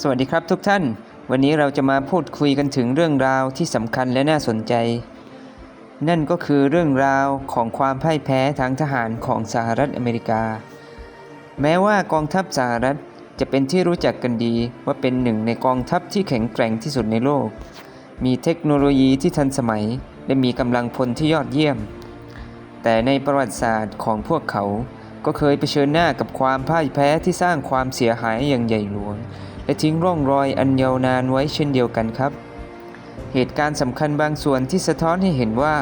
สวัสดีครับทุกท่าน วันนี้เราจะมาพูดคุยกันถึงเรื่องราวที่สำคัญและน่าสนใจ นั่นก็คือเรื่องราวของความพ่ายแพ้ทางทหารของสหรัฐอเมริกา แม้ว่ากองทัพสหรัฐจะเป็นที่รู้จักกันดีว่าเป็นหนึ่งในกองทัพที่แข็งแกร่งที่สุดในโลก มีเทคโนโลยีที่ทันสมัย และมีกำลังพลที่ยอดเยี่ยม แต่ในประวัติศาสตร์ของพวกเขา ก็เคยเผชิญหน้ากับความพ่ายแพ้ที่สร้างความเสียหายอย่างใหญ่หลวง และทิ้งร่องรอยอันยาวนานไว้เช่นเดียวกันครับ เหตุการณ์สำคัญบางส่วนที่สะท้อนให้เห็นว่า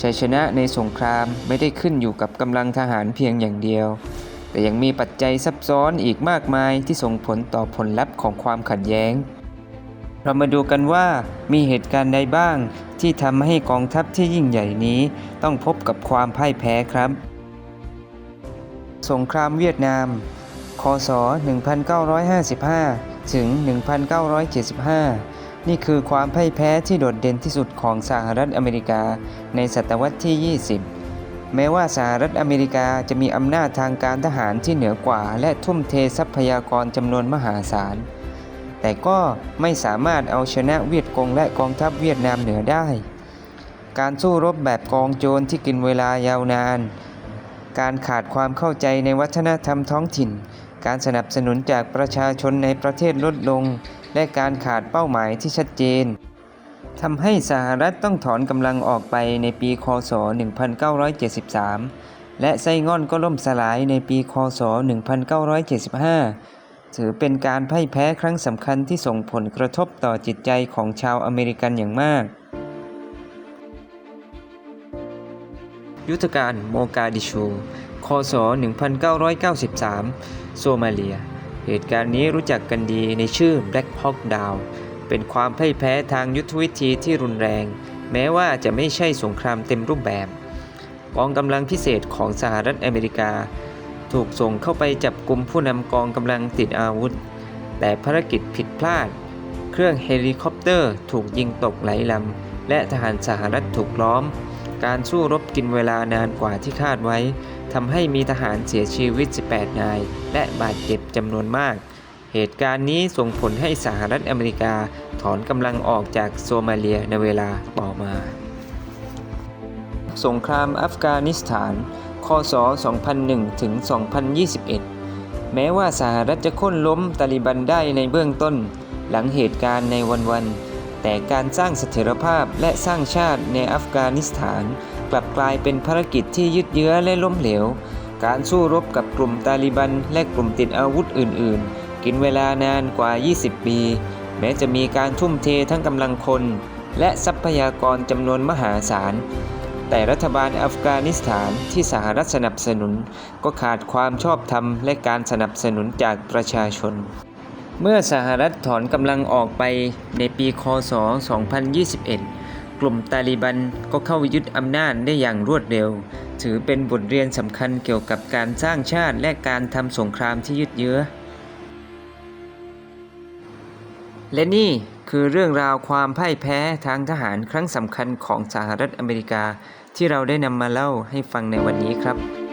ชัยชนะในสงครามไม่ได้ขึ้นอยู่กับกำลังทหารเพียงอย่างเดียว แต่ยังมีปัจจัยซับซ้อนอีกมากมายที่ส่งผลต่อผลลัพธ์ของความขัดแย้ง เรามาดูกันว่ามีเหตุการณ์ใดบ้าง ที่ทำให้กองทัพที่ยิ่งใหญ่นี้ต้องพบกับความพ่ายแพ้ครับ สงครามเวียดนาม คศ 1955 ถึง 1975 นี่คือความพ่ายแพ้ที่โดดเด่นที่สุดของสหรัฐอเมริกาในศตวรรษที่ 20 แม้ว่าสหรัฐอเมริกาจะมีอำนาจทางการทหารที่เหนือกว่า และทุ่มเททรัพยากรจำนวนมหาศาล แต่ก็ไม่สามารถเอาชนะเวียดกงและกองทัพเวียดนามเหนือได้ การสู้รบแบบกองโจรที่กินเวลายาวนาน การขาดความเข้าใจในวัฒนธรรมท้องถิ่น การสนับสนุนจากประชาชนในประเทศลดลง และการขาดเป้าหมายที่ชัดเจนทำให้สหรัฐต้องถอนกำลังออกไปในปีคศ 1973 และไส้ง่อนก็ล่มสลายในปีคศ 1975 ถือเป็นการพ่ายแพ้ครั้งสำคัญที่ส่งผลกระทบต่อจิตใจของชาวอเมริกันอย่างมาก ยุทธการโมกาดิชู คศ 1993 โซมาเลีย เหตุการณ์นี้รู้จักกันดีในชื่อ Black Hawk Down เป็นความพ่ายแพ้ทางยุทธวิธีที่รุนแรง แม้ว่าจะไม่ใช่สงครามเต็มรูปแบบ กองกำลังพิเศษของสหรัฐอเมริกา ถูกส่งเข้าไปจับกลุ่มผู้นำกองกำลังติดอาวุธ แต่ภารกิจผิดพลาด เครื่องเฮลิคอปเตอร์ถูกยิงตกหลายลำและทหารสหรัฐถูกล้อม การสู้รบกินเวลานานกว่าที่คาดไว้ทำให้มีทหารเสียชีวิต 18 นาย และบาดเจ็บจำนวนมาก เหตุการณ์นี้ส่งผลให้สหรัฐอเมริกาถอนกำลังออกจากโซมาเลียในเวลาต่อมา สงครามอัฟกานิสถาน คศ 2001 ถึง 2021 แม้ว่าสหรัฐจะค้นล้มตาลิบันได้ในเบื้องต้น หลังเหตุการณ์ในวันๆ แต่การสร้างเสถียรภาพและสร้างชาติในอัฟกานิสถาน กลับกลายเป็นภารกิจที่ยืดเยื้อและล้มเหลว การสู้รบกับกลุ่มตาลิบันและกลุ่มติดอาวุธอื่น ๆ กินเวลานานกว่า 20 ปี แม้จะมีการทุ่มเททั้งกำลังคน และทรัพยากรจำนวนมหาศาล แต่รัฐบาลอัฟกานิสถานที่สหรัฐสนับสนุน ก็ขาดความชอบธรรมและการสนับสนุนจากประชาชน เมื่อสหรัฐถอนกำลังออกไปในปีคศ 2021 กลุ่มตาลิบันก็เข้ายึดอำนาจได้อย่างรวดเร็ว ถือเป็นบทเรียนสำคัญเกี่ยวกับการสร้างชาติและการทำสงครามที่ยืดเยื้อ และนี่คือเรื่องราวความพ่ายแพ้ทางทหารครั้งสำคัญของสหรัฐอเมริกาที่เราได้นำมาเล่าให้ฟังในวันนี้ครับ